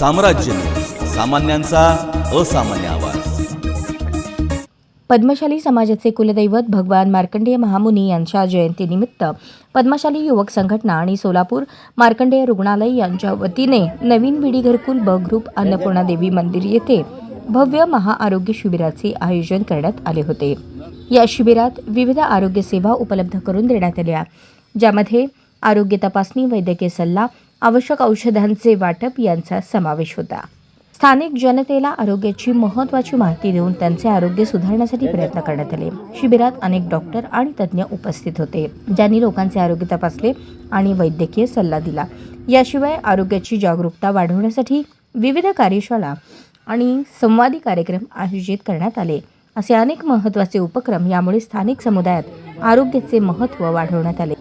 साम्राज्य. सामान्यांचा असामान्य आवाज. पद्मशाली समाजाचे कुलदैवत भगवान मार्कंडेय महामुनी यांच्या जयंतीनिमित्त पद्मशाली युवक संघटना आणि सोलापूर मार्कंडेय रुग्णालय यांच्या वतीने नवीन विडी घरकुल ब ग्रुप अन्नपूर्णा देवी मंदिर येथे भव्य महाआरोग्य शिबिराचे आयोजन करण्यात आले होते. या शिबिरात विविध आरोग्य सेवा उपलब्ध करून देण्यात आल्या ज्यामध्ये आरोग्य तपासणी वैद्यकीय सल्ला आवश्यक औषधांचे वाटप यांचा समावेश होता. स्थानिक जनतेला आरोग्याची महत्त्वाची माहिती देऊन त्यांचे आरोग्य सुधारण्यासाठी प्रयत्न करण्यात आले. शिबिरात अनेक डॉक्टर आणि तज्ज्ञ उपस्थित होते ज्यांनी लोकांचे आरोग्य तपासले आणि वैद्यकीय सल्ला दिला. याशिवाय आरोग्याची जागरूकता वाढवण्यासाठी विविध कार्यशाळा आणि संवादी कार्यक्रम आयोजित करण्यात आले. असे अनेक महत्त्वाचे उपक्रम यामुळे स्थानिक समुदायात आरोग्याचे महत्त्व वाढवण्यात आले.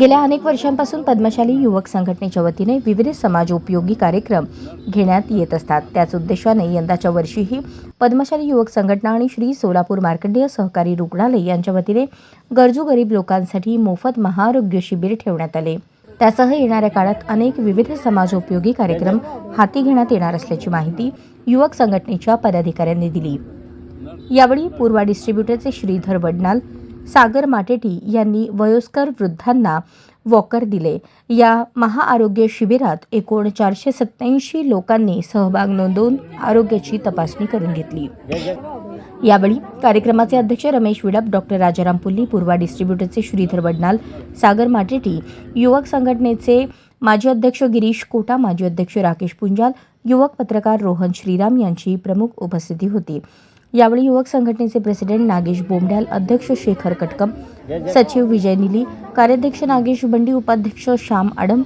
गेल्या अनेक वर्षांपासून पद्मशाली युवक संघटनेच्या वतीने विविध समाज उपयोगी कार्यक्रम घेण्यात येत असतात. त्याच उद्देशाने यंदाच्या वर्षीही पद्मशाली युवक संघटना आणि श्री सोलापूर मार्कंडेय सहकारी रुग्णालय यांच्या वतीने गरजू गरीब लोकांसाठी मोफत महाआरोग्य शिबिर ठेवण्यात आले. त्यासह येणाऱ्या काळात अनेक विविध समाजोपयोगी कार्यक्रम हाती घेण्यात येणार असल्याची माहिती युवक संघटनेच्या पदाधिकाऱ्यांनी दिली. यावेळी पूर्वा डिस्ट्रीब्युटरचे श्रीधर वडनाल सागर माटेटी यांनी वयोस्कर वृद्धांना वॉकर दिले. या महाआरोग्य शिबिरात एकूण चारशे सत्याऐंशी लोकांनी सहभाग नोंदवून आरोग्याची तपासणी करून घेतली. यावेळी कार्यक्रमाचे अध्यक्ष रमेश विडप डॉक्टर राजाराम पुल्ली पूर्वा डिस्ट्रीब्युटरचे श्रीधर वडनाल सागर माटेटी युवक संघटनेचे माजी अध्यक्ष गिरीश कोटा माजी अध्यक्ष राकेश पुंजाल युवक पत्रकार रोहन श्रीराम यांची प्रमुख उपस्थिती होती. यावेळी युवक संघटनेचे प्रेसिडेंट नागेश बोमड्याल अध्यक्ष शेखर कटकम सचिव विजय निली कार्याध्यक्ष नागेश बंडी उपाध्यक्ष श्याम आडम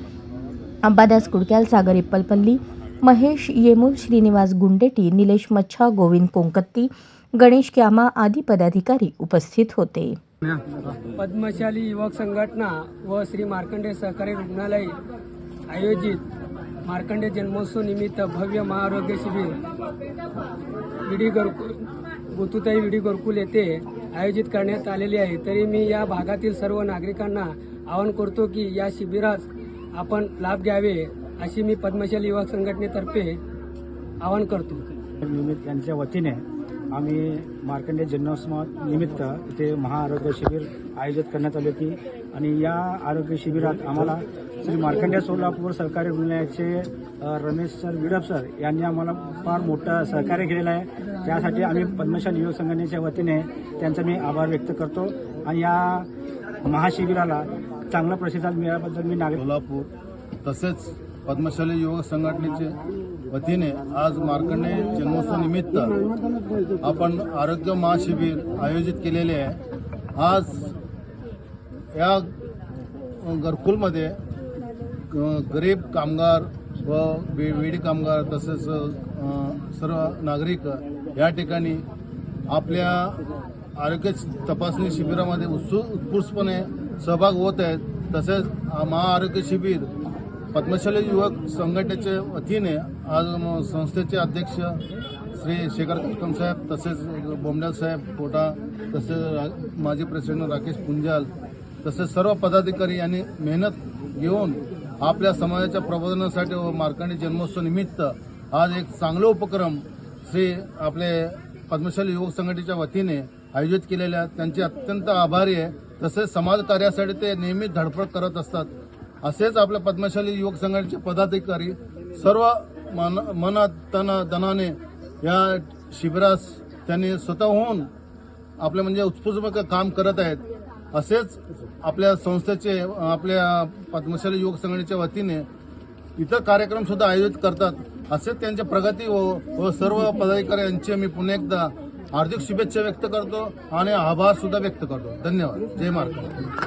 अंबादास कुडक्याल सागर इप्पलपल्ली महेश येमूल श्रीनिवास गुंडेटी निलेश मच्छा गोविंद कोंकत्ती गणेश क्यामा आदी पदाधिकारी उपस्थित होते. पद्मशाली युवक संघटना व श्री मार्कंडे सहकारी रुग्णालय आयोजित मार्कंडे जन्मोत्सव निमित्त भव्य महाआरोग्य शिबिर. विडी गरकुल गोतुताई विडी गरकुल येथे आयोजित करण्यात आलेली आहे. तरी मी या भागातील सर्व नागरिकांना आवाहन करतो की या शिबिरात आपण लाभ घ्यावे अशी मी पद्मशाली युवक संघटनेतर्फे आवाहन करतो. निमित्त यांच्या वतीने आम्ही मार्कंडे जन्मोत्सव निमित्त इथे महाआरोग्य शिबिर आयोजित करण्यात आले होती. आणि या आरोग्य शिबिरात आम्हाला श्री मार्कंडे सोलापूर सरकारी रुग्णालयाचे रमेश सर विडप सर यांनी आम्हाला फार मोठं सहकार्य केलेलं आहे. त्यासाठी आम्ही पद्मशाली युवक संघटनेच्या वतीने त्यांचा मी आभार व्यक्त करतो. आणि या महाशिबिराला चांगला प्रतिसाद मिळाल्याबद्दल मी नागरिक सोलापूर तसेच पद्मशाली युवक संघटनेचे वतीने आज मार्कंडे जन्मोत्सवनिमित्त आपण आरोग्य महाशिबिर आयोजित केलेले आहे. आज या घरकुलमध्ये ग- गरीब कामगार व बीडी वेडी कामगार तसेच सर्व नागरिक या ठिकाणी आपल्या आरोग्य तपासणी शिबिरामध्ये उत्सु उत्कृष्टपणे सहभाग होत आहेत. तसेच महाआरोग्य शिबिर पद्मशाली युवक संघटनेच्या वतीने आज संस्थेचे अध्यक्ष श्री शेखर कटकम साहेब तसेच बोमड्याल साहेब कोटा तसेच माजी प्रेसिडेंट राकेश पुंजाल तसेच सर्व पदाधिकारी यांनी मेहनत घेऊन आपल्या समाजाच्या प्रबोधनासाठी व मार्कंडी जन्मोत्सव निमित्त आज एक चांगला उपक्रम श्री आपले पद्मशाली युवक संघटनेच्या वतीने आयोजित केलेल्या त्यांचे अत्यंत आभारी आहे. तसेच समाज कार्यासाठी ते नेहमी धडपड करत असतात. असेच आपल्या पद्मशाली युवक संघटनेचे पदाधिकारी सर्व मन मनात दनाने धनाने या शिबिरास त्यांनी स्वतःहून आपले म्हणजे उत्स्फूर्त काम करत आहेत. असेच आपल्या संस्थेचे आपल्या पद्मशाली युवक संघटनेच्या वतीने इतर कार्यक्रम सुद्धा आयोजित करतात. असेच त्यांच्या प्रगती व व सर्व पदाधिकारी यांचे मी पुन्हा एकदा हार्दिक शुभेच्छा व्यक्त करतो आणि आभार सुद्धा व्यक्त करतो. धन्यवाद. जय महाराष्ट्र.